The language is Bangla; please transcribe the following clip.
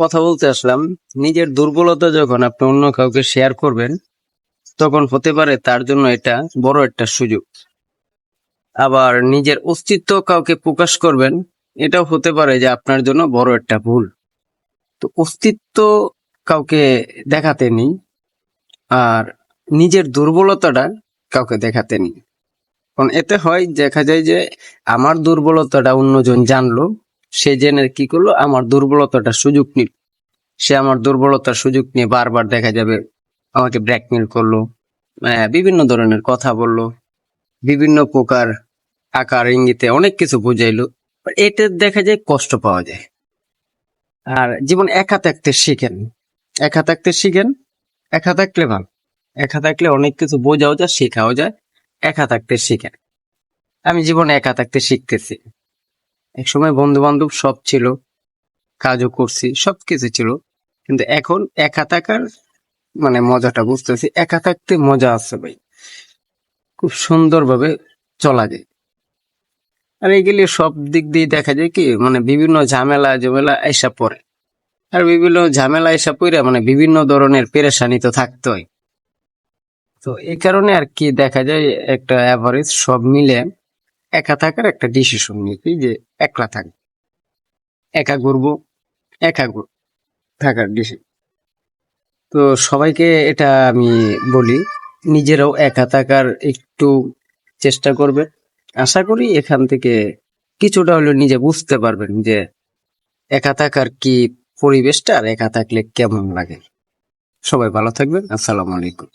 কথা বলতে আসলাম, নিজের দুর্বলতা যখন আপনি অন্য কাউকে শেয়ার করবেন, তখন হতে পারে তার জন্য এটা বড় একটা সুযোগ। আবার নিজের অস্তিত্ব কাউকে প্রকাশ করবেন, এটাও হতে পারে যে আপনার জন্য বড় একটা ভুল। তো অস্তিত্ব কাউকে দেখাতে নেই, আর নিজের দুর্বলতাটা কাউকে দেখাতে নেই। কারণ এতে হয়, দেখা যায় যে আমার দুর্বলতাটা অন্যজন জানলো সে জেনে কি করল? আমার দুর্বলতাটার সুযোগ নিল। সে আমার দুর্বলতার সুযোগ নিয়ে বারবার দেখা যাবে, আমাকে ব্ল্যাকমেল করল বিভিন্ন ধরনের কথা বলল, বিভিন্ন প্রকার আকার, ইঙ্গিতে অনেক কিছু বুঝাইলো। এতে দেখা যায় কষ্ট পাওয়া যায়। আর জীবন একা থাকতে শিখেন। একা থাকতে শিখেন, একা থাকলে ভালো। একা থাকলে অনেক কিছু বোঝাও যায়, শেখাও যায়। একা থাকতে শিখেন। আমি জীবনে একা থাকতে শিখতেছি। এক সময় বন্ধু বান্ধব সব ছিল, কাজও করছি সবকিছু ছিল। কিন্তু এখন একা থাকার মানে মজাটা বুঝতেছি, একা থাকতে মজা আছে ভাই। খুব সুন্দরভাবে চলা যায়। আর এগুলি সব দিক দিয়ে দেখা যায় কি মানে বিভিন্ন ঝামেলা ঝামেলা এসা পড়ে। আর বিভিন্ন ঝামেলা এসা পড়ে মানে বিভিন্ন ধরনের পেরেশানি তো থাকতে হয় তো এই কারণে আর কি দেখা যায় একটা অ্যাভারেজ সব মিলে একা থাকার একটা ডিসিশন নিয়েছি যে একলা থাক একা ঘুরবো, একা থাকার ডিসিশন তো সবাইকে এটা আমি বলি, নিজেরাও একা থাকার একটু চেষ্টা করবে। আশা করি এখান থেকে কিছুটা হলেও নিজে বুঝতে পারবেন যে একা থাকার কি পরিবেশটা আর একা থাকলে কেমন লাগে। সবাই ভালো থাকবেন। আসসালামু আলাইকুম।